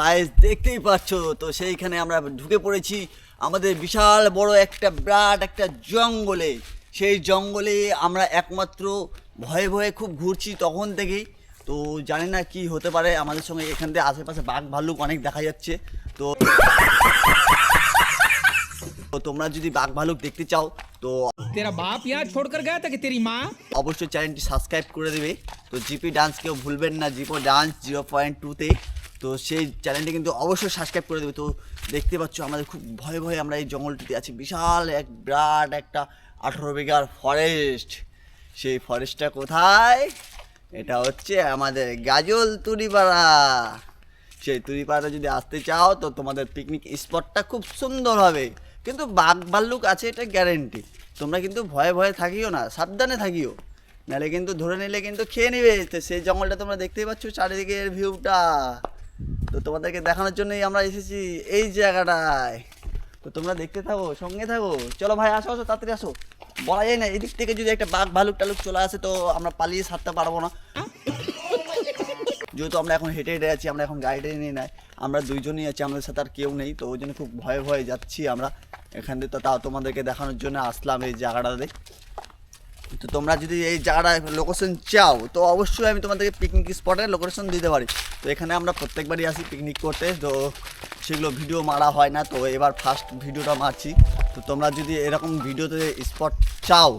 Guys দেখতেই পাচ্ছ। তো সেইখানে আমরা ঢুকে পড়েছি আমাদের বিশাল বড় একটা বিরাট একটা জঙ্গলে। সেই জঙ্গলে আমরা একমাত্র ভয়ে ভয়ে খুব ঘুরছি তখন থেকেই। তো জানি না কি হতে পারে আমাদের সঙ্গে এখান থেকে আশেপাশে বাঘ ভাল্লুক অনেক দেখা যাচ্ছে। তো তো তোমরা যদি বাঘ ভালুক দেখতে চাও তো তেরা বাপ ইয়া ছোড় কর গয়া তাকে মা অবশ্যই চ্যানেলটি সাবস্ক্রাইব করে দেবে। তো জিপি ডান্স কেউ ভুলবেন না জিপো ডান্স জিরো পয়েন্ট টুতে তো সেই চ্যানেলটি কিন্তু অবশ্যই সাবস্ক্রাইব করে দেবে। তো দেখতে পাচ্ছ আমাদের খুব ভয়ে ভয়ে আমরা এই জঙ্গলটিতে আছি। বিশাল এক, বিরাট একটা আঠেরো বিঘার ফরেস্ট সেই ফরেস্টটা কোথায়? এটা হচ্ছে আমাদের গাজল তুরিপাড়া সেই তুরিপাড়া যদি আসতে চাও, তো তোমাদের পিকনিক স্পটটা খুব সুন্দর হবে। কিন্তু বাঘ ভাল্লুক আছে, এটা গ্যারেন্টি তোমরা কিন্তু ভয়ে ভয়ে থাকিও না, সাবধানে থাকিও। নাহলে কিন্তু ধরে নিলে কিন্তু খেয়ে নেবে। তো সেই জঙ্গলটা তোমরা দেখতেই পাচ্ছ চারিদিকের ভিউটা তো তোমাদেরকে দেখানোর জন্যই আমরা এসেছি এই জায়গাটায়। তো তোমরা দেখতে থাকো, সঙ্গে থাকো। চলো ভাই, আসো আসো, তাড়াতাড়ি আসো। বলা যায় না, এদিক থেকে যদি একটা বাঘ, ভালুক টালুক চলে আসে তো আমরা পালিয়ে সারতে পারব না। যেহেতু আমরা এখন হেঁটে হেঁটে আছি, আমরা এখন গাড়িটা নিয়ে নাই। আমরা দুইজনই আছি, আমাদের সাথে আর কেউ নেই, তো ওই জন্য খুব ভয়ে ভয়ে যাচ্ছি আমরা। এখান থেকে তো তাও তোমাদেরকে দেখানোর জন্য আসলাম এই জায়গাটাতে। তো তোমরা যদি এই জায়গাটা লোকেশন চাও, তো অবশ্যই আমি তোমাদেরকে পিকনিক স্পটের লোকেশন দিতে পারি। তো এখানে আমরা প্রত্যেকবারই আসি পিকনিক করতে, তো সেগুলো ভিডিও মারা হয় না, তো এবার ফার্স্ট ভিডিওটা মারছি। তো তোমরা যদি এরকম ভিডিওতে স্পট চাও,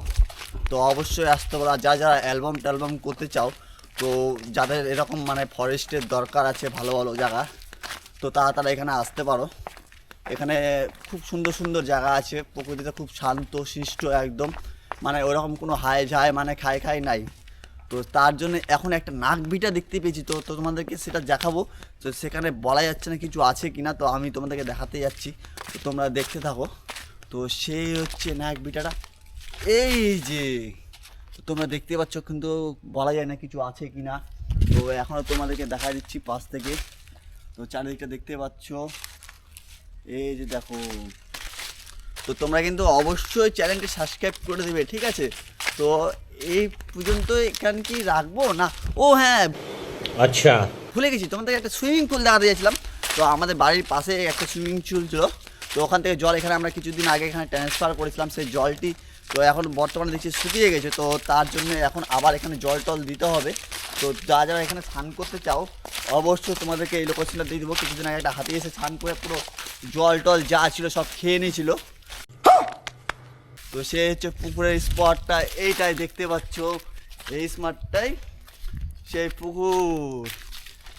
তো অবশ্যই আসতে পারো। যা যারা অ্যালবাম ট্যালবাম করতে চাও, তো যাদের এরকম মানে ফরেস্টের দরকার আছে, ভালো ভালো জায়গা, তো তারা তারা এখানে আসতে পারো। এখানে খুব সুন্দর সুন্দর জায়গা আছে, প্রকৃতিটা খুব শান্ত শিষ্ট একদম। মানে ওরকম কোনো হায় ঝাই মানে খায় খায় নাই। তো তার জন্য এখন একটা নাক বিটা দেখতে পেয়েছি। তো তো তোমাদেরকে সেটা দেখাবো। তো সেখানে বলা যাচ্ছে না কিছু আছে কি না তো আমি তোমাদেরকে দেখাতে যাচ্ছি। তো তোমরা দেখতে থাকো। তো সেই হচ্ছে নাক বিটাটা। এই যে, তো তোমরা দেখতে পাচ্ছ কিন্তু বলা যায় না কিছু আছে কি না তো এখনও তোমাদেরকে দেখা দিচ্ছি পাশ থেকে। তো চারিদিকটা দেখতে পাচ্ছ। এই যে দেখো তো তোমরা কিন্তু অবশ্যই চ্যানেলটি সাবস্ক্রাইব করে দেবে ঠিক আছে? তো এই পর্যন্ত এখান কি রাখব? না ও হ্যাঁ। আচ্ছা। ভুলে গেছি তোমাদের একটা সুইমিং পুল দেখাতে যাচ্ছিলাম তো আমাদের বাড়ির পাশে একটা সুইমিং পুল ছিল। তো ওখান থেকে জল এখানে আমরা কিছুদিন আগে এখানে ট্রান্সফার করেছিলাম সেই জলটি। তো এখন বর্তমানে দেখছি শুকিয়ে গেছে তো তার জন্য এখন আবার এখানে জল টল দিতে হবে। তো যা যারা এখানে স্নান করতে চাও অবশ্যই তোমাদেরকে এই লোকেশনটা দিয়ে দেবো। কিছুদিন আগে একটা হাতিয়ে এসে স্নান করে পুরো জল টল যা ছিল সব খেয়ে নিয়েছিল। তো সে হচ্ছে পুকুরের স্পটটা, এইটাই দেখতে পাচ্ছ। এই স্মার্টটাই সেই পুকুর।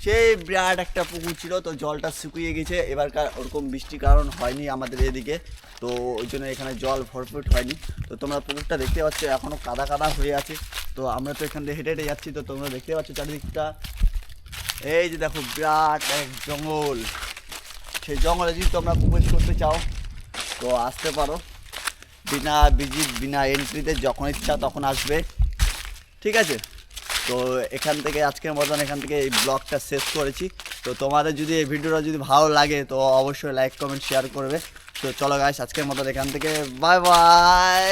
সেই বিরাট একটা পুকুর ছিল, তো জলটা শুকিয়ে গেছে। এবারকার ওরকম বৃষ্টির কারণ হয়নি আমাদের এদিকে, তো ওই জন্য এখানে জল ভরপুর হয়নি। তো তোমরা পুকুরটা দেখতে পাচ্ছ এখনও কাদা কাদা হয়ে আছে। তো আমরা তো এখান থেকে হেঁটে হেঁটে যাচ্ছি, তো তোমরা দেখতে পাচ্ছ চারিদিকটা। এই যে দেখো বিরাট এক জঙ্গল। সেই জঙ্গলে যদি তোমরা প্রবেশ করতে চাও, তো আসতে পারো। বিনা ভিজিট বিনা এন্ট্রিতে যখন ইচ্ছা তখন আসবে। ঠিক আছে? তো এখান থেকে, আজকের মতন এখান থেকে এই ব্লগটা শেষ করেছি। তো তোমাদের যদি এই ভিডিওটা যদি ভালো লাগে, তো অবশ্যই লাইক কমেন্ট শেয়ার করবে। তো চলো গাইস আজকের মতন এখান থেকে বাই বাই